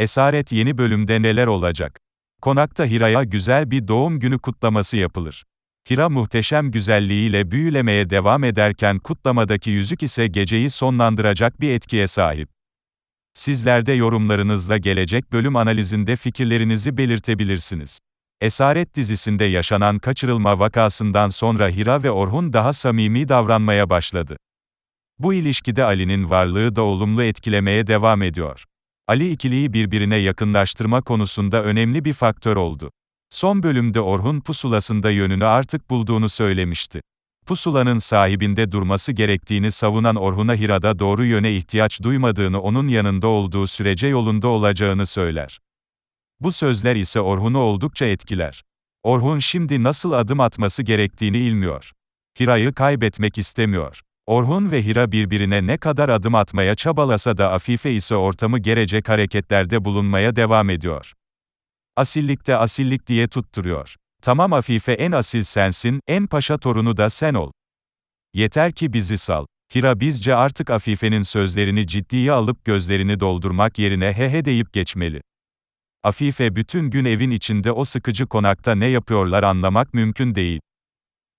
Esaret yeni bölümde neler olacak? Konakta Hira'ya güzel bir doğum günü kutlaması yapılır. Hira muhteşem güzelliğiyle büyülemeye devam ederken kutlamadaki yüzük ise geceyi sonlandıracak bir etkiye sahip. Sizler de yorumlarınızla gelecek bölüm analizinde fikirlerinizi belirtebilirsiniz. Esaret dizisinde yaşanan kaçırılma vakasından sonra Hira ve Orhun daha samimi davranmaya başladı. Bu ilişkide Ali'nin varlığı da olumlu etkilemeye devam ediyor. Ali ikiliyi birbirine yakınlaştırma konusunda önemli bir faktör oldu. Son bölümde Orhun pusulasında yönünü artık bulduğunu söylemişti. Pusulanın sahibinde durması gerektiğini savunan Orhun'a Hira'da doğru yöne ihtiyaç duymadığını onun yanında olduğu sürece yolunda olacağını söyler. Bu sözler ise Orhun'u oldukça etkiler. Orhun şimdi nasıl adım atması gerektiğini ilmiyor. Hira'yı kaybetmek istemiyor. Orhun ve Hira birbirine ne kadar adım atmaya çabalasa da Afife ise ortamı gerecek hareketlerde bulunmaya devam ediyor. Asillikte asillik diye tutturuyor. Tamam Afife en asil sensin, en paşa torunu da sen ol. Yeter ki bizi sal. Hira bizce artık Afife'nin sözlerini ciddiye alıp gözlerini doldurmak yerine he he deyip geçmeli. Afife bütün gün evin içinde o sıkıcı konakta ne yapıyorlar anlamak mümkün değil.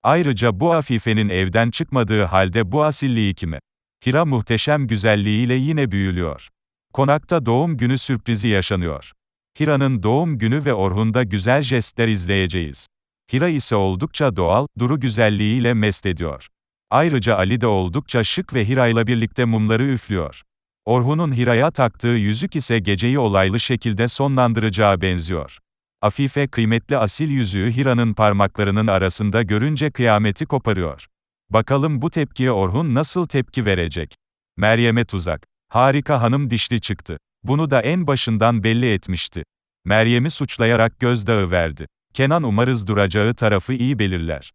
Ayrıca bu Afife'nin evden çıkmadığı halde bu asilliği kime? Hira muhteşem güzelliğiyle yine büyülüyor. Konakta doğum günü sürprizi yaşanıyor. Hira'nın doğum günü ve Orhun'da güzel jestler izleyeceğiz. Hira ise oldukça doğal, duru güzelliğiyle mest ediyor. Ayrıca Ali de oldukça şık ve Hira'yla birlikte mumları üflüyor. Orhun'un Hira'ya taktığı yüzük ise geceyi olaylı şekilde sonlandıracağı benziyor. Afife kıymetli asil yüzüğü Hira'nın parmaklarının arasında görünce kıyameti koparıyor. Bakalım bu tepkiye Orhun nasıl tepki verecek? Meryem'e tuzak. Harika hanım dişli çıktı. Bunu da en başından belli etmişti. Meryem'i suçlayarak gözdağı verdi. Kenan umarız duracağı tarafı iyi belirler.